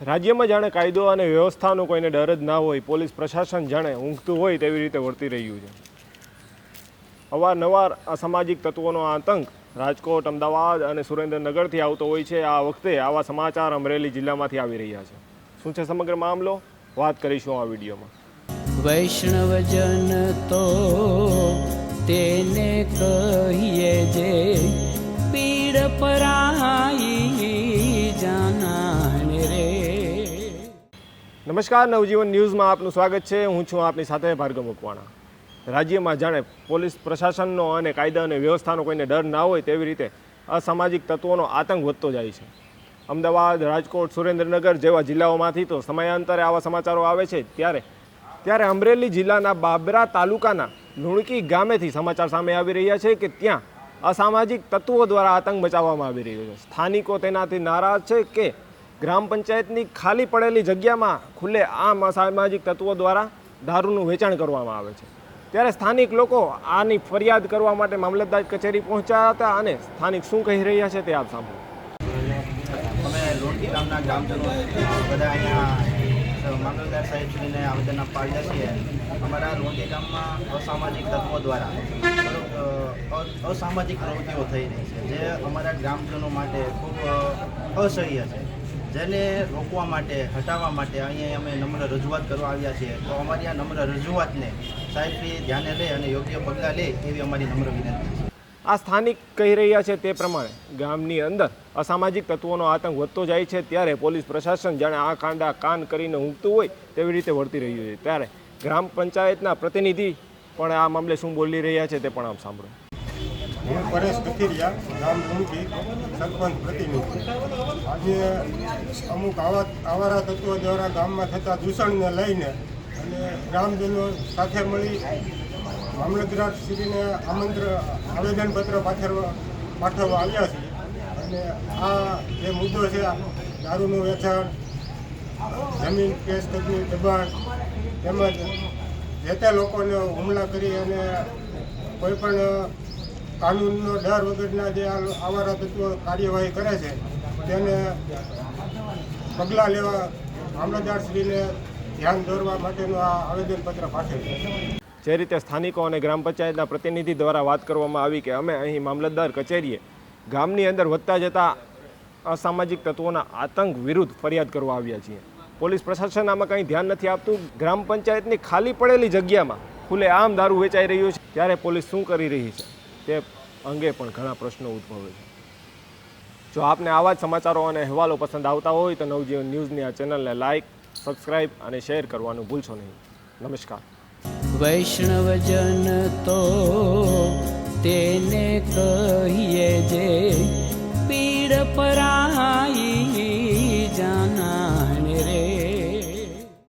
રાજ્યમાં જાણે કાયદો અને વ્યવસ્થાનો કોઈને ડર જ ના હોય, પોલીસ પ્રશાસન જાણે ઊંઘતું હોય તેવી રીતે વર્તી રહ્યું છે. અવારનવાર અસામાજિક તત્વોનો આતંક રાજકોટ, અમદાવાદ અને સુરેન્દ્રનગરથી આવતો હોય છે, આ વખતે આવા સમાચાર અમરેલી જિલ્લામાંથી આવી રહ્યા છે. શું છે સમગ્ર મામલો? વાત કરીશું આ વિડીયોમાં. વૈષ્ણવજન તો તેને કહીએ જે નમસ્કાર, નવજીવન ન્યૂઝમાં આપનું સ્વાગત છે. હું છું આપની સાથે ભાર્ગવ મકવાણા. રાજ્યમાં જાણે પોલીસ પ્રશાસનનો અને કાયદા અને વ્યવસ્થાનો કોઈને ડર ના હોય તેવી રીતે અસામાજિક તત્વોનો આતંક વધતો જાય છે. અમદાવાદ, રાજકોટ, સુરેન્દ્રનગર જેવા જિલ્લાઓમાંથી તો સમયાંતરે આવા સમાચારો આવે છે. ત્યારે ત્યારે અમરેલી જિલ્લાના બાબરા તાલુકાના લુણકી ગામેથી સમાચાર સામે આવી રહ્યા છે કે ત્યાં અસામાજિક તત્વો દ્વારા આતંક મચાવવામાં આવી રહ્યો છે. સ્થાનિકો તેનાથી નારાજ છે કે ગ્રામ પંચાયતની ખાલી પડેલી જગ્યામાં ખુલ્લે આમ અસામાજિક તત્વો દ્વારા દારૂનું વેચાણ કરવામાં આવે છે. ત્યારે સ્થાનિક લોકો આની ફરિયાદ કરવા માટે મામલતદાર કચેરી પહોંચ્યા હતા અને સ્થાનિક શું કહી રહ્યા છે તે આપ સાંભળો. અમે લોણકી ગામના ગ્રામજનો બધા અહીંયા મામલતદાર સાહેબશ્રીને આવેદન આપવા આવ્યા છીએ. અમારા રોંટી ગામમાં અસામાજિક તત્વો દ્વારા અસામાજિક પ્રવૃત્તિઓ થઈ રહી છે, જે અમારા ગ્રામજનો માટે ખૂબ અસહ્ય છે. જેને રોકવા માટે, હટાવવા માટે અહીંયા અમે નમ્ર રજૂઆત કરવા આવ્યા છીએ. તો અમારી આ નમ્ર રજૂઆતને સાહેબશ્રી ધ્યાને લે અને યોગ્ય પગલાં લે એવી અમારી નમ્ર વિનંતી આ સ્થાનિક કહી રહ્યા છે તે પ્રમાણે ગામની અંદર અસામાજિક તત્વોનો આતંક વધતો જાય છે ત્યારે પોલીસ પ્રશાસન જાણે આ કાંડા કાન કરીને ઊંઘતું હોય તેવી રીતે વળતી રહ્યું છે. ત્યારે ગ્રામ પંચાયતના પ્રતિનિધિ પણ આ મામલે શું બોલી રહ્યા છે તે પણ આમ સાંભળો. હું પરેશ કથિરિયા, ગામ લુણકી સરપંચ પ્રતિનિધિ. આજે અમુક આવા આવારા તત્વો દ્વારા ગામમાં થતા દૂષણને લઈને અને ગ્રામજનો સાથે મળી મામલતદારશ્રીને આમંત્રણ આવેદનપત્ર પાઠવવા પાઠવવા આવ્યા છે. અને આ જે મુદ્દો છે દારૂનું વેચાણ, જમીન કેસ તકની દબાણ તેમજ જે તે લોકોને હુમલા કરી અને કોઈ પણ કાનૂનનો ડર વગરના જે આવારા તત્વો કાર્યવાહી કરે છે, તેને પગલાં લેવા મામલતદારશ્રીને ધ્યાન દોરવા માટેનું આ આવેદનપત્ર પાઠવ્યું જે રીતે સ્થાનિકો અને ગ્રામ પંચાયતના પ્રતિનિધિ દ્વારા વાત કરવામાં આવી કે અમે અહીં મામલતદાર કચેરીએ ગામની અંદર વધતા જતા અસામાજિક તત્વોના આતંક વિરુદ્ધ ફરિયાદ કરવા આવ્યા છીએ. પોલીસ પ્રશાસન આમાં કંઈ ધ્યાન નથી આપતું. ગ્રામ પંચાયતની ખાલી પડેલી જગ્યામાં ખુલ્લે આમ દારૂ વેચાઈ રહ્યું છે. ત્યારે પોલીસ શું કરી રહી છે? તે અંગે પણ ઘણા પ્રશ્નો ઉદ્ભવે છે. જો આપને આવા જ સમાચારો અને અહેવાલો પસંદ આવતા હોય તો નવજીવન ન્યૂઝની આ ચેનલને લાઇક સબસ્ક્રાઇબ અને શેર કરવાનું ભૂલશો નહીં. નમસ્કાર. વૈષ્ણવજન તો તેને કહીએ જે